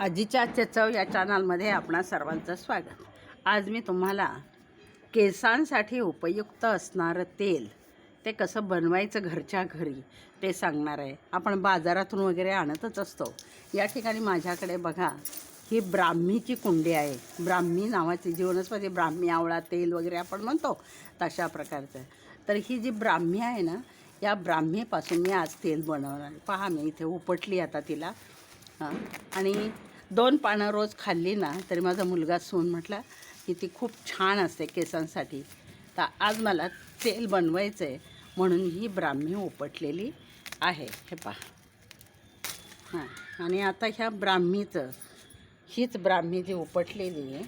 आजीच्या चचव या चॅनलमध्ये आपणा सर्वांचं स्वागत. आज मी तुम्हाला केसांसाठी उपयुक्त असणारं तेल ते कसं बनवायचं घरच्या घरी ते सांगणार आहे. आपण बाजारातून वगैरे आणतच असतो. या ठिकाणी माझ्याकडे बघा ही ब्राह्मीची कुंडी आहे. ब्राह्मी नावाची जी वनस्पती ब्राह्मी आवळा तेल वगैरे आपण म्हणतो तशा प्रकारचं. तर ही जी ब्राह्मी आहे ना या ब्राह्मीपासून मी आज तेल बनवणार आहे. पहा मी इथे उपटली आता तिला. हां. आणि दोन पानं रोज खाल्ली ना तरी माझा मुलगा सून म्हटला की ती खूप छान असते केसांसाठी. तर आज मला तेल बनवायचं आहे म्हणून ही ब्राह्मी उपटलेली आहे. हे पहा. हां. आणि आता ह्या ब्राह्मीचं हीच ब्राह्मी जी उपटलेली आहे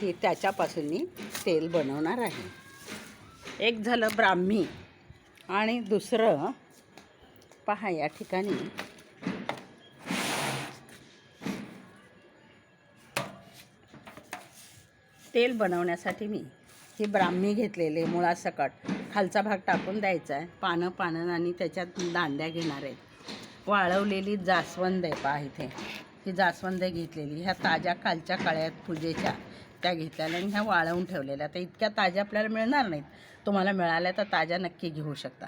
ती त्याच्यापासून मी तेल बनवणार आहे. एक झालं ब्राह्मी आणि दुसरं पहा या ठिकाणी तेल बनवण्यासाठी मी ही ब्राह्मी घेतलेले मुळासकट खालचा भाग टाकून द्यायचा आहे. पानं पानं आणि त्याच्यात दांड्या घेणार आहेत वाळवलेली जास्वंद आहे पहा इथे. ही जास्वंद घेतलेली. ह्या ताज्या कालच्या काळ्यात पूजेच्या त्या घेतलेल्या आणि ह्या वाळवून ठेवलेल्या. तर इतक्या ताज्या आपल्याला मिळणार नाहीत. तुम्हाला मिळाल्या तर ताज्या नक्की घेऊ शकता.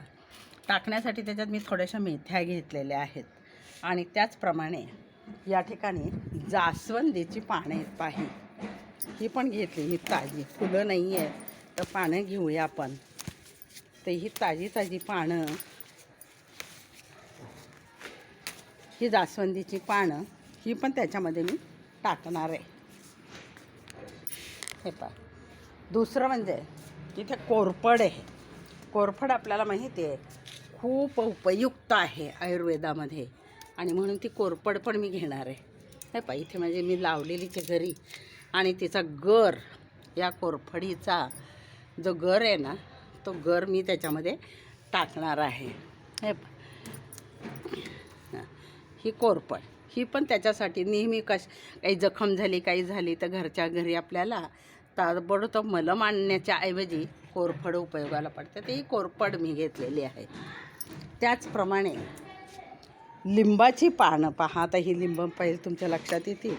टाकण्यासाठी त्याच्यात मी थोड्याशा मेथ्या घेतलेल्या आहेत. आणि त्याचप्रमाणे या ठिकाणी जास्वंदीची पाने आहेत पाही ही पण घेतली मी ताजी. फुलं नाही आहे तर पानं घेऊया आपण. तर ही ताजी ताजी पानं. ही जास्वंदीची पानं. ही पण त्याच्यामध्ये मी टाकणार आहे. हे पा दुसरं म्हणजे इथे कोरफड आहे. कोरफड आपल्याला माहिती आहे. खूप उपयुक्त आहे आयुर्वेदामध्ये. आणि म्हणून ती कोरफड पण मी घेणार आहे. हे पा इथे म्हणजे मी लावलेली ते घरी. आणि तिचा गर या कोरफडीचा जो गर आहे ना तो गर मी त्याच्यामध्ये टाकणार आहे. हे ही कोरफड ही पण त्याच्यासाठी नेहमी कश काही जखम झाली काही झाली तर घरच्या घरी आपल्याला ताबडतोब मलम आणण्याच्या ऐवजी कोरफड उपयोगाला पडते. ती ही कोरफड मी घेतलेली आहे. त्याचप्रमाणे लिंबाची पानं पहा आता ही लिंब पहिले तुमच्या लक्षात येतील.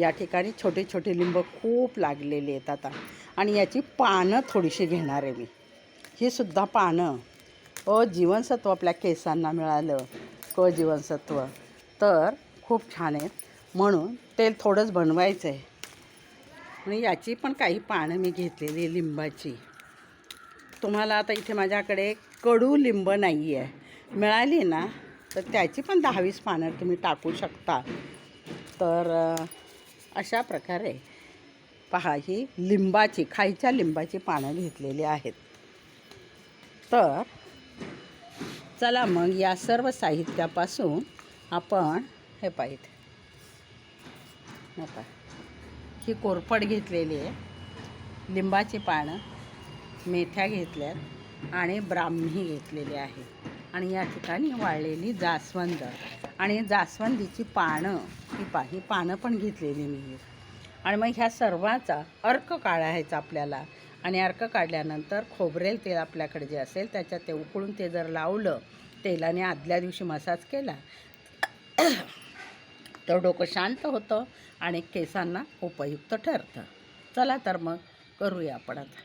या ठिकाणी छोटे छोटे लिंब खूप लागलेले आहेत आता. आणि याची पानं थोडीशी घेणार आहे मी. ही सुद्धा पानं. अ जीवनसत्व आपल्या केसांना मिळालं. क जीवनसत्व. तर खूप छान आहेत. म्हणून तेल थोडंच बनवायचं आहे आणि याची पण काही पानं मी घेतलेली आहे लिंबाची. तुम्हाला आता इथे माझ्याकडे कडू लिंब नाही आहे मिळाली ना तर त्याची पण दहावीस पानं तुम्ही टाकू शकता. तर अशा प्रकारे पहा ही लिंबाची खायच्या लिंबाची पानं घेतलेली आहेत. तर चला मग या सर्व साहित्यापासून आपण हे पाहिजे. हे ही कोरफड घेतलेली आहे. लिंबाची पानं मेथ्या घेतल्यात आणि ब्राह्मी घेतलेली आहे. आणि या ठिकाणी वाळलेली जास्वंद. आणि जास्वंदीची पानं ही पा ही पानं पण घेतलेली मी. आणि मग ह्या सर्वाचा अर्क काढायचा आपल्याला. आणि अर्क काढल्यानंतर खोबरेल तेल आपल्याकडे जे असेल त्याच्यात ते उकळून ते जर लावलं तेलाने आदल्या दिवशी मसाज केला तर डोकं शांत होतं आणि केसांना उपयुक्त ठरतं. चला तर मग करूया आपण आता.